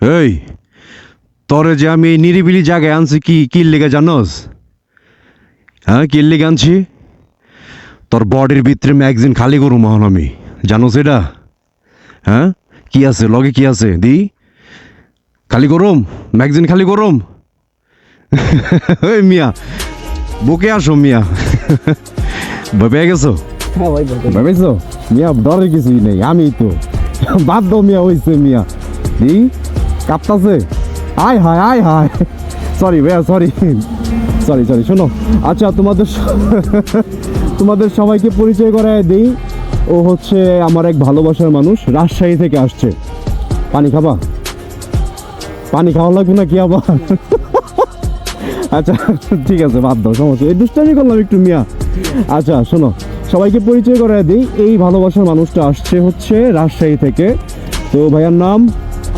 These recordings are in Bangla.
এই তরে যে আমি নিরিবিলি জায়গায় আনছি কি কির লেগে জানোস? হ্যাঁ কির লেগে আনছি? তোর বডির ভিতরে ম্যাগজিন খালি করু মহন আমি। জানোস এটা? হ্যাঁ কি আছে লগে কি আছে দি? খালি করুম? ম্যাগজিন খালি করুম? ওই মিয়া বুকে আসো মিয়া। ভয় পেয়ে গেছো? হ্যাঁ ভেবেছো মিয়া ডরের কিছুই নেই আমি তো। বাদ দাও মিয়া হয়েছে মিয়া। দি? কাঁপতাছে। আয় হায় আয় হায়। সরি ভাইয়া সরি সরি সরি শোনো। আচ্ছা তোমাদের তোমাদের সবাইকে পরিচয় করায় দিই। ও হচ্ছে আমার এক ভালোবাসার মানুষ, রাজশাহী থেকে আসছে। পানি খাবা? পানি খাওয়া লাগবে না কি আবার? আচ্ছা ঠিক আছে, বাদ দাও, সমস্যা এই দুষ্টামি করলাম একটু, মিয়া। আচ্ছা শোনো, সবাইকে পরিচয় করে দিই। এই ভালোবাসার মানুষটা আসছে হচ্ছে রাজশাহী থেকে। তো ভাইয়ার নাম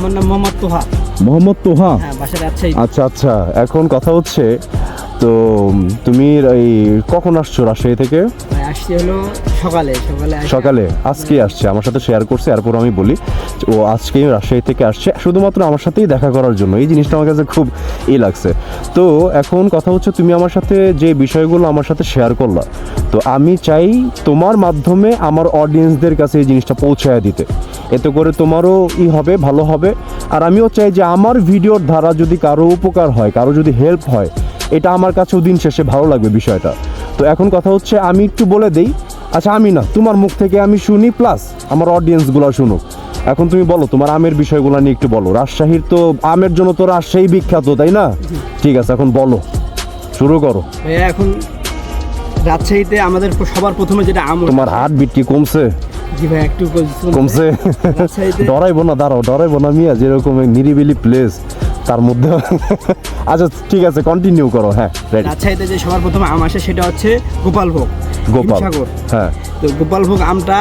আমার নাম মোহাম্মদ তোহা। মোহাম্মদ তোহা? হ্যাঁ আচ্ছা আচ্ছা এখন কথা হচ্ছে তো তুমি এই কখন আসছো রাজশাহী থেকে? সকালে সকালে সকালে আসছে, আমার সাথে শেয়ার করছে, এরপর আমি বলি ও আজকেই রাজশাহী থেকে আসছে, শুধুমাত্র আমার সাথেই দেখা করার জন্য। এই জিনিসটা আমার কাছে খুব ই লাগছে। তো এখন কথা হচ্ছে তুমি আমার সাথে যে বিষয়গুলো আমার সাথে শেয়ার করলা, তো আমি চাই তোমার মাধ্যমে আমার অডিয়েন্সদের কাছে এই জিনিসটা পৌঁছায় দিতে। এতে করে তোমারও ই হবে, ভালো হবে। আর আমিও চাই যে আমার ভিডিওর দ্বারা যদি কারও উপকার হয়, কারও যদি হেল্প হয়, এটা আমার কাছেও দিন শেষে ভালো লাগবে বিষয়টা। তো এখন কথা হচ্ছে আমি একটু বলে দেই। আচ্ছা আমি না তোমার মুখ থেকে আমি শুনি প্লাস আমার অডিয়েন্সগুলো শুনুক। এখন তুমি বলো তোমার আমের বিষয়গুলো নিয়ে একটু বলো। রাজশাহীর তো আমের জন্য তো রাজশাহী বিখ্যাত তাই না? ঠিক আছে এখন বলো। শুরু করো। এখন রাজশাহীতে আমাদের সবার প্রথমে যেটা আম তোমার হার্ট বিট কি কমছে? জি ভাই একটু কমছে? ডরাইবো না দাঁড়াও ডরাইবো না মিয়া যেরকম নিরিবিলি প্লেস তার মধ্যে আচ্ছা ঠিক আছে কন্টিনিউ করো হ্যাঁ রেডি রাজশাহীতে যে সবার প্রথমে আম আসে সেটা হচ্ছে গোপালভোগ গোপাল হ্যাঁ তো গোপালভোগ আমটা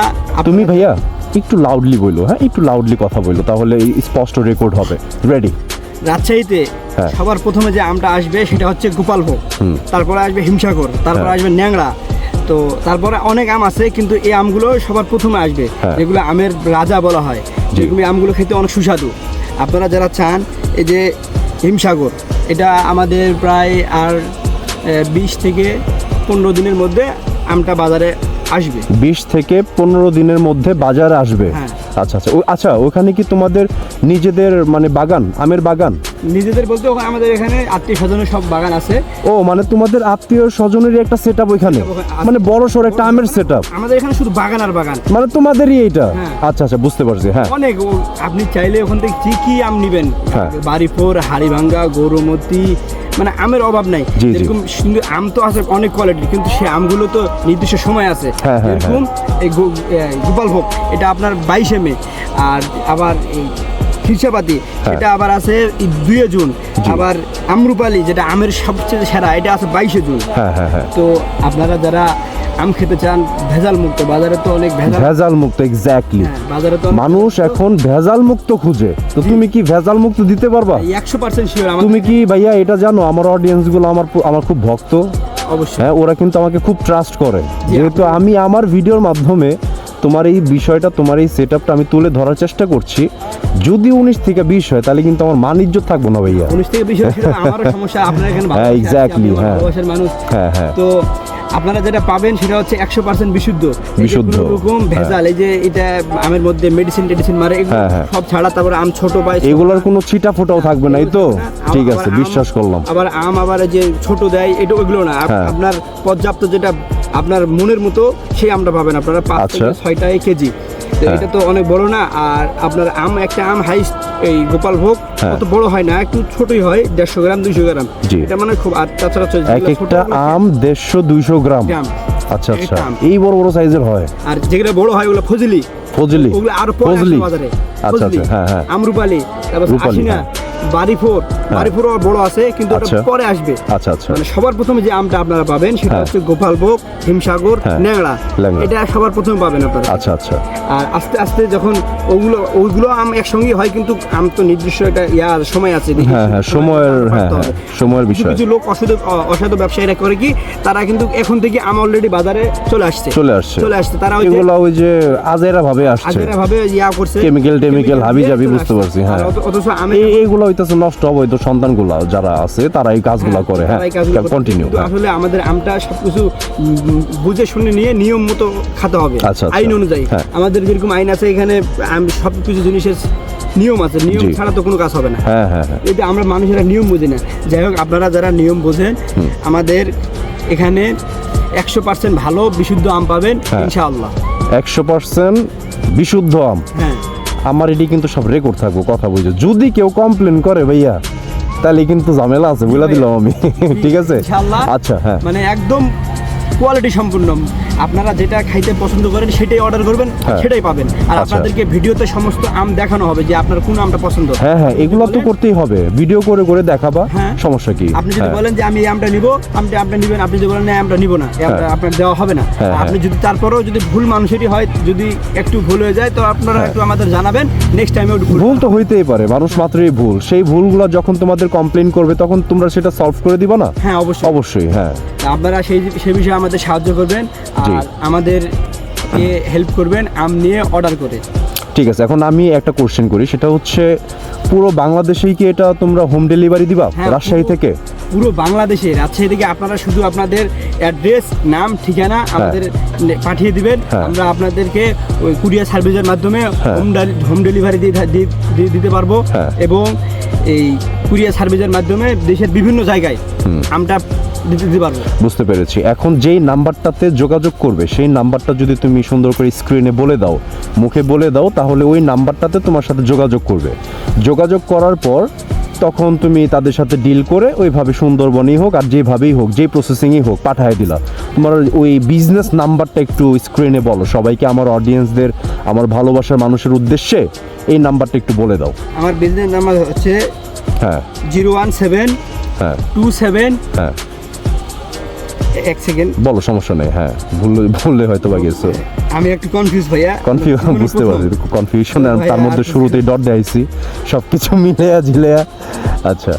তুমি ভাইয়া একটু লাউডলি বলল হ্যাঁ একটু লাউডলি কথা বলল তাহলে স্পষ্ট রেকর্ড হবে রেডি রাজশাহীতে হ্যাঁ। সবার প্রথমে যে আমটা আসবে সেটা হচ্ছে গোপালভোগ হুম। তারপরে আসবে হিমসাগর তারপরে হ্যাঁ। আসবে ন্যাংড়া তো তারপরে অনেক আম আছে কিন্তু এই আমগুলো সবার প্রথমে আসবে হ্যাঁ। যেগুলো আমের রাজা বলা হয়। যেগুলো আমগুলো খেতে অনেক সুস্বাদু আপনারা যারা চান এই যে হিমসাগর এটা আমাদের প্রায় আর বিশ থেকে পনেরো দিনের মধ্যে আমটা বাজারে আসবে। বিশ থেকে পনেরো দিনের মধ্যে বাজার আসবে? হ্যাঁ। আচ্ছা আচ্ছা। আচ্ছা ওখানে কি তোমাদের নিজেদের মানে বাগান আমের বাগান? নিজেদের বলতে আমাদের এখানে আত্মীয় স্বজনের সব বাগান আছে। ও মানে তোমাদের আত্মীয় স্বজনেরই একটা সেট ওইখানে? মানে বড় সড় একটা আমের সেট আমাদের এখানে শুধু বাগান আর বাগান। মানে তোমাদেরই এইটা? হ্যাঁ। আচ্ছা আচ্ছা বুঝতে পারছি হ্যাঁ। অনেক আপনি চাইলে ওখান থেকে কি কি আম নিবেন? হ্যাঁ। বাড়িপুর হাড়িভাঙ্গা গৌরমতি মানে আমের অভাব নাই। এরকম সুন্দর আম তো আছে অনেক কোয়ালিটি কিন্তু সেই আমগুলো তো নির্দিষ্ট সময় আছে। হ্যাঁ, হ্যাঁ, এরকম এই গোপালভোগ এটা আপনার বাইশে মে। আর আবার এই খিরসাপাতি সেটা আবার আছে দুয়ে জুন আবার আমরুপালি যেটা আমের সবচেয়ে সেরা এটা আছে বাইশে জুন। হ্যাঁ হ্যাঁ হ্যাঁ। তো আপনারা যারা আম খেতে চান ভেজাল মুক্ত বাজারে তো অনেক ভেজাল মুক্ত এক্স্যাক্টলি হ্যাঁ, বাজারে তো মানুষ এখন ভেজাল মুক্ত খুঁজে। তো তুমি কি ভেজাল মুক্ত দিতে পারবা? একশো পার্সেন্ট শিওর তুমি কি ভাইয়া এটা জানো? আমার অডিয়েন্সগুলো আমার আমার খুব ভক্ত। অবশ্যই। হ্যাঁ ওরা কিন্তু আমাকে খুব ট্রাস্ট করে। যেহেতু আমি আমার ভিডিওর মাধ্যমে তোমার এই বিষয়টা তোমার এই সেট আমি তুলে ধরার চেষ্টা করছি। যদি উনিশ থেকে বিশ হয় তাহলে কিন্তু আমার মান ইজ্জত থাকব না ভাইয়া উনিশ থেকে বিশ আমারও সমস্যা আপনার এখানে হ্যাঁ, আমি হ্যাঁ। মানুষ হ্যাঁ হ্যাঁ তো আপনারা যেটা পাবেন সেটা হচ্ছে একশো পার্সেন্ট বিশুদ্ধ বিশুদ্ধ, রকম ভেজাল এই যে এটা আমের মধ্যে মেডিসিন টেডিসিন মারে হ্যাঁ, হ্যাঁ। সব ছাড়া তারপরে আম ছোট পাই এগুলোর কোনো ছিটা ফোটাও থাকবে না এই তো ঠিক আছে বিশ্বাস করলাম আবার আম আবার যে ছোট দেয় এটা ওইগুলো না হ্যাঁ। আপনার পর্যাপ্ত যেটা আপনার মনের মতো সেই আমটা পাবেন আপনারা পাঁচ আচ্ছা। থেকে ছয় কেজি হ্যাঁ। এটা তো অনেক বড় না আর আপনার আম একটা আম হাইস্ট এই গোপাল ভোগ হ্যাঁ। অত বড় হয় না একটু ছোটই হয় দেড়শো গ্রাম দুইশো গ্রাম। এটা মানে খুব আর তাছাড়া এক একটা আম দেড়শো দুইশো গ্রাম। আচ্ছা আচ্ছা। এই বড় বড় সাইজের হয়? আর যেগুলো বড় হয় ওগুলো ফজলি। ফজলি। ওগুলো আরও ফজলি। বাজারে। আচ্ছা আচ্ছা হ্যাঁ হ্যাঁ। আমরুপালি তারপর আশিনা। হ্যাঁ। বাড়ি ফোর বড় আছে কিন্তু ওটা আচ্ছা। পরে আসবে। আচ্ছা আচ্ছা। মানে সবার প্রথমে যে আমটা আপনারা পাবেন সেটা হ্যাঁ। হচ্ছে গোপালভোগ হিমসাগর হ্যাঁ, ন্যাংড়া এটা সবার প্রথমে পাবেন আপনারা। আচ্ছা আচ্ছা। আর আস্তে আস্তে যখন ওগুলো ওইগুলো আম একসঙ্গে হয় কিন্তু আম তো নির্দিষ্ট একটা ইয়া সময় আছে। হ্যাঁ হ্যাঁ সময়ের হ্যাঁ হ্যাঁ। সময়ের বিষয়। কিছু লোক অসাধু অসাধু ব্যবসায়ীরা করে কি তারা কিন্তু এখন থেকে আম অলরেডি বাজারে চলে আসছে। চলে আসছে। চলে আসছে। তারা ওই যে ওই যে আজেরা ভাবে আসছে। আগেরা ভাবে ইয়া করছে। Chemical, টেমিক্যাল, হাবি জাবি বুঝতে পারছি, হ্যাঁ। অথচ আমি এইগুলো হইতেছে নষ্ট অবৈধ সন্তানগুলা যারা আছে তারা এই কাজগুলো করে হ্যাঁ কন্টিনিউ আসলে আমাদের আমটা সবকিছু বুঝে শুনে নিয়ে নিয়ম মতো খেতে হবে। আচ্ছা, আচ্ছা। আইন অনুযায়ী। হ্যাঁ। আমাদের যেরকম আইন আছে এখানে আম সব কিছু জিনিসের নিয়ম আছে। নিয়ম ছাড়া তো কোনো কাজ হবে না। হ্যাঁ হ্যাঁ হ্যাঁ। যে আমরা মানুষেরা নিয়ম বুঝি না। যাই হোক আপনারা যারা নিয়ম বোঝেন আমাদের এখানে একশো পার্সেন্ট ভালো বিশুদ্ধ আম পাবেন হ্যাঁ। ইনশাআল্লাহ। একশো পার্সেন্ট বিশুদ্ধ আম। হ্যাঁ। আমার এটি কিন্তু সব রেকর্ড থাকব কথা বুঝে। যদি কেউ কমপ্লেন করে ভাইয়া তাহলে কিন্তু ঝামেলা আছে বুঝলা দিলাম আমি। ঠিক আছে? আচ্ছা হ্যাঁ। মানে একদম কোয়ালিটি সম্পূর্ণ। আপনারা যেটা খাইতে পছন্দ করেন সেটাই অর্ডার করবেন হ্যাঁ। সেটাই পাবেন। আর আচ্ছা। আপনাদেরকে ভিডিওতে সমস্ত আম দেখানো হবে যে আপনার কোন আমটা পছন্দ। হ্যাঁ হ্যাঁ এগুলো তো করতেই হবে। ভিডিও করে করে দেখাবা। হ্যাঁ। সমস্যা কি? আপনি যদি হ্যাঁ। বলেন যে আমি এই আমটা নিব আমটা আপনি নিবেন আপনি যদি বলেন না আমটা নিব না হ্যাঁ। আপনার দেওয়া হবে না। হ্যাঁ, আপনি হ্যাঁ। যদি তারপরেও যদি ভুল মানুষেরই হয় যদি একটু ভুল হয়ে যায় তো আপনারা হ্যাঁ। একটু আমাদের জানাবেন নেক্সট টাইমে ভুল ভুল তো হইতেই পারে মানুষ মাত্রই ভুল। সেই ভুলগুলো যখন তোমাদের কমপ্লেন করবে তখন তোমরা সেটা সলভ করে দিবা না? হ্যাঁ অবশ্যই। অবশ্যই হ্যাঁ। আপনারা সেই সেই বিষয়ে আমাদের সাহায্য করবেন আর আমাদের হেল্প করবেন আম নিয়ে অর্ডার করে। ঠিক আছে এখন আমি একটা কোশ্চেন করি সেটা হচ্ছে পুরো বাংলাদেশেই কি এটা তোমরা হোম ডেলিভারি দিবা? হ্যাঁ, রাজশাহী থেকে? পুরো বাংলাদেশে। রাজশাহী থেকে আপনারা শুধু আপনাদের অ্যাড্রেস নাম ঠিকানা আমাদের পাঠিয়ে দিবেন। হ্যাঁ। আমরা আপনাদেরকে ওই কুরিয়ার সার্ভিসের মাধ্যমে হ্যাঁ। হোম হোম ডেলিভারি দিয়ে দিতে পারব। হ্যাঁ। এবং এই কুরিয়ার সার্ভিসের মাধ্যমে দেশের বিভিন্ন জায়গায় আমটা বুঝতে পেরেছি। এখন যেই নাম্বারটাতে যোগাযোগ করবে সেই নাম্বারটা যদি তুমি সুন্দর করে স্ক্রিনে বলে দাও মুখে বলে দাও তাহলে ওই নাম্বারটাতে তোমার সাথে যোগাযোগ করবে। যোগাযোগ করার পর তখন তুমি তাদের সাথে ডিল করে ওইভাবে সুন্দরবনই হোক আর যেভাবেই হোক যে প্রসেসিংই হোক পাঠায় দিলা। তোমার ওই বিজনেস নাম্বারটা একটু স্ক্রিনে বলো। সবাইকে আমার অডিয়েন্সদের আমার ভালোবাসার মানুষের উদ্দেশ্যে এই নাম্বারটা একটু বলে দাও। আমার বিজনেস নাম্বার হচ্ছে হ্যাঁ। জিরো ওয়ান সেভেন হ্যাঁ। টু সেভেন হ্যাঁ। এক সেকেন্ড বলো সমস্যা নেই হ্যাঁ ভুললে ভুললে হয়তো বা গেছো। আমি একটু কনফিউজ ভাইয়া। কনফিউশন মানে বুঝতে পারছি কনফিউশন তার মধ্যে শুরুতেই ডট দেখাইছি সব কিছু মিলেয়া ঝিলেয়া। আচ্ছা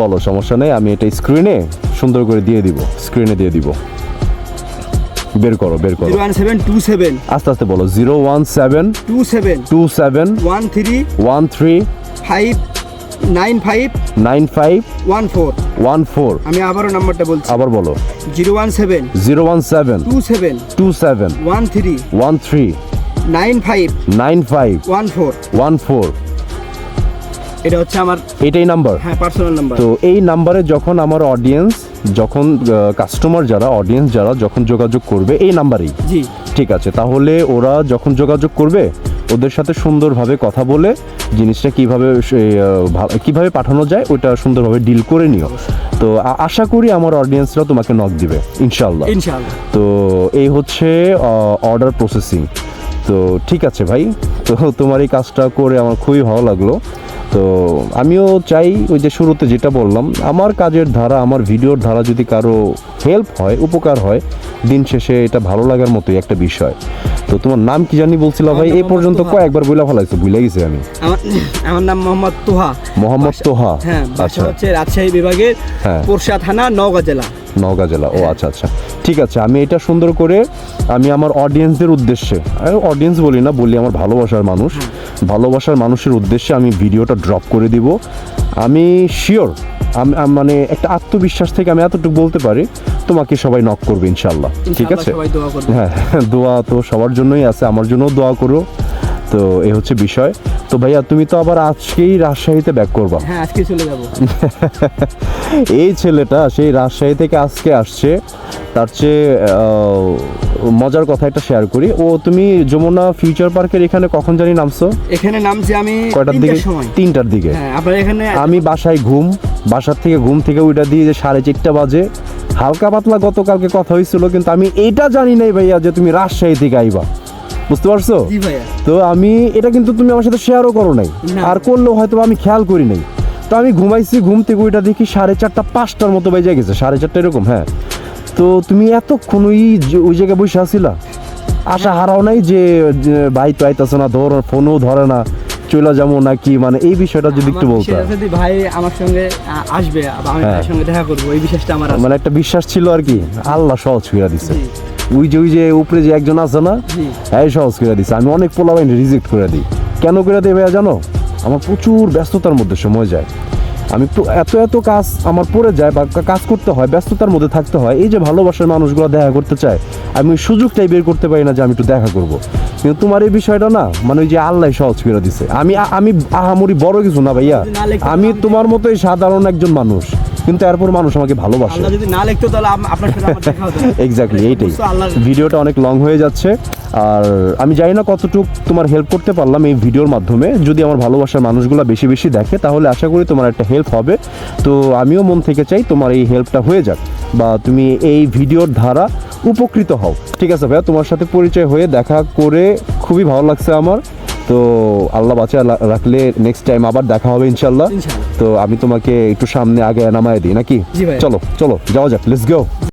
বলো সমস্যা নেই আমি এটা স্ক্রিনে সুন্দর করে দিয়ে দিব স্ক্রিনে দিয়ে দিব। বের করো বের করো। আস্তে আস্তে বলো zero one seven two seven two seven one three one three five nine five nine five one four. One four. আমি আবারও নাম্বারটা বলছি। আবার বলো। Zero one seven. Zero one seven. Two seven. Two seven. One three. One three. Nine five. Nine five. One four. One four. এটা হচ্ছে আমার এটাই নাম্বার। হ্যাঁ পার্সোনাল নাম্বার। তো এই নাম্বারে যখন আমার অডিয়েন্স যখন কাস্টমার যারা অডিয়েন্স যারা যখন যোগাযোগ করবে এই নাম্বারেই। জি। ঠিক আছে তাহলে ওরা যখন যোগাযোগ করবে ওদের সাথে সুন্দরভাবে কথা বলে জিনিসটা কীভাবে কীভাবে পাঠানো যায় ওটা সুন্দরভাবে ডিল করে নিও। তো আশা করি আমার অডিয়েন্সরা তোমাকে নক দিবে ইনশাল্লাহ তো এই হচ্ছে অর্ডার প্রসেসিং তো ঠিক আছে ভাই তো তোমার এই কাজটা করে আমার খুবই ভালো লাগল। তো আমিও চাই ওই যে শুরুতে যেটা বললাম আমার কাজের ধারা আমার ভিডিওর ধারা যদি কারও হেল্প হয় উপকার হয় দিন শেষে এটা ভালো লাগার মতোই একটা বিষয়। তো তোমার নাম কি জানি বলছিল ভাই? এ এই পর্যন্ত। কয়েকবার বইলা ফেলাইছো ভুলে গেছি আমি। আমার আমার নাম মোহাম্মদ তোহা। মোহাম্মদ তোহা? হ্যাঁ আচ্ছা। হচ্ছে রাজশাহী বিভাগের হ্যাঁ। পোরশা থানা নওগাঁ জেলা। নওগাঁ জেলা। ও আচ্ছা আচ্ছা। ঠিক আছে আমি এটা সুন্দর করে আমি আমার অডিয়েন্সদের উদ্দেশ্যে অডিয়েন্স বলি না বলি আমার ভালোবাসার মানুষ ভালোবাসার মানুষের উদ্দেশ্যে আমি ভিডিওটা ড্রপ করে দিব। আমি শিওর আমি মানে একটা আত্মবিশ্বাস থেকে আমি এতটুকু বলতে পারি তোমাকে সবাই নক করবে ইনশাল্লাহ ঠিক আছে? সবাই হ্যাঁ দোয়া তো সবার জন্যই আছে আমার জন্যও দোয়া করো। তো এই হচ্ছে বিষয়। তো ভাইয়া তুমি তো আবার আজকেই রাজশাহীতে ব্যাক করবা। হ্যাঁ আজকে চলে যাব। এই ছেলেটা সেই রাজশাহী থেকে আজকে আসছে। তার চেয়ে মজার কথা একটা শেয়ার করি। ও তুমি যমুনা ফিউচার পার্কের এখানে কখন জানি নামছো? এখানে নামছি আমি কয়টার দিকে? তিনটার দিকে। হ্যাঁ আপনার এখানে আমি বাসায় ঘুম বাসার থেকে ঘুম থেকে ওইটা দিয়ে যে সাড়ে চারটা বাজে। হালকা পাতলা গতকালকে কথা হয়েছিল কিন্তু আমি এইটা জানি নাই ভাইয়া যে তুমি রাজশাহী থেকে আইবা। বুঝতে পারছ? তো আমি এটা কিন্তু তুমি আমার সাথে শেয়ারও করো নাই। আর করলেও হয়তো আমি খেয়াল করি নাই। তো আমি ঘুমাইছি ঘুম থেকে ওইটা দেখি সাড়ে চারটা পাঁচটার মতো বেজে গেছে। সাড়ে চারটা এরকম হ্যাঁ। তো তুমি এতক্ষণ ওই ওই জায়গায় বসে আসিলা আশা হারাও নাই যে ভাই তো আইতাছে না ধর ফোনও ধরে না চলে যাব নাকি? মানে এই বিষয়টা যদি একটু বলতে। বিশ্বাস আছে যে ভাই আমার সঙ্গে আসবে আমি হ্যাঁ। সঙ্গে দেখা করব এই বিশ্বাসটা আমার মানে একটা বিশ্বাস ছিল আর কি আল্লাহ সহজ করে দিছে। জি। ওই যে ওই যে উপরে যে একজন আছে না। হ্যাঁ সহজ করে দিছে। আমি অনেক পোলাবাইন রিজেক্ট করে দিই। কেন করে দিই ভাইয়া জানো? আমার প্রচুর ব্যস্ততার মধ্যে সময় যায়। আমি তো এত এত কাজ আমার পড়ে যায় বা কাজ করতে হয় ব্যস্ততার মধ্যে থাকতে হয়। এই যে ভালোবাসার মানুষগুলো দেখা করতে চায় আমি ওই সুযোগটাই বের করতে পারি না যে আমি একটু দেখা করব। কিন্তু তোমার এই বিষয়টা না মানে ওই যে আল্লাহ সহজ করে দিছে। আমি আমি আহামরি বড় কিছু না ভাইয়া। আমি তোমার মতোই সাধারণ একজন মানুষ। কিন্তু এরপর মানুষ আমাকে ভালোবাসে। আল্লাহ যদি না লিখতো তাহলে আপনার সাথে আমার দেখা হতো এক্স্যাক্টলি এইটাই। ভিডিওটা অনেক লং হয়ে যাচ্ছে। আর আমি জানি না কতটুকু তোমার হেল্প করতে পারলাম এই ভিডিওর মাধ্যমে। যদি আমার ভালোবাসার মানুষগুলো বেশি বেশি দেখে তাহলে আশা করি তোমার একটা হেল্প হবে। তো আমিও মন থেকে চাই তোমার এই হেল্পটা হয়ে যাক বা তুমি এই ভিডিওর দ্বারা উপকৃত হও। ঠিক আছে ভাইয়া তোমার সাথে পরিচয় হয়ে দেখা করে খুবই ভালো লাগছে আমার। তো আল্লাহ বাঁচা রাখলে নেক্সট টাইম আবার দেখা হবে ইনশাল্লাহ তো আমি তোমাকে একটু সামনে আগে নামায় দিই নাকি? চলো চলো যাওয়া যাক লেটস গো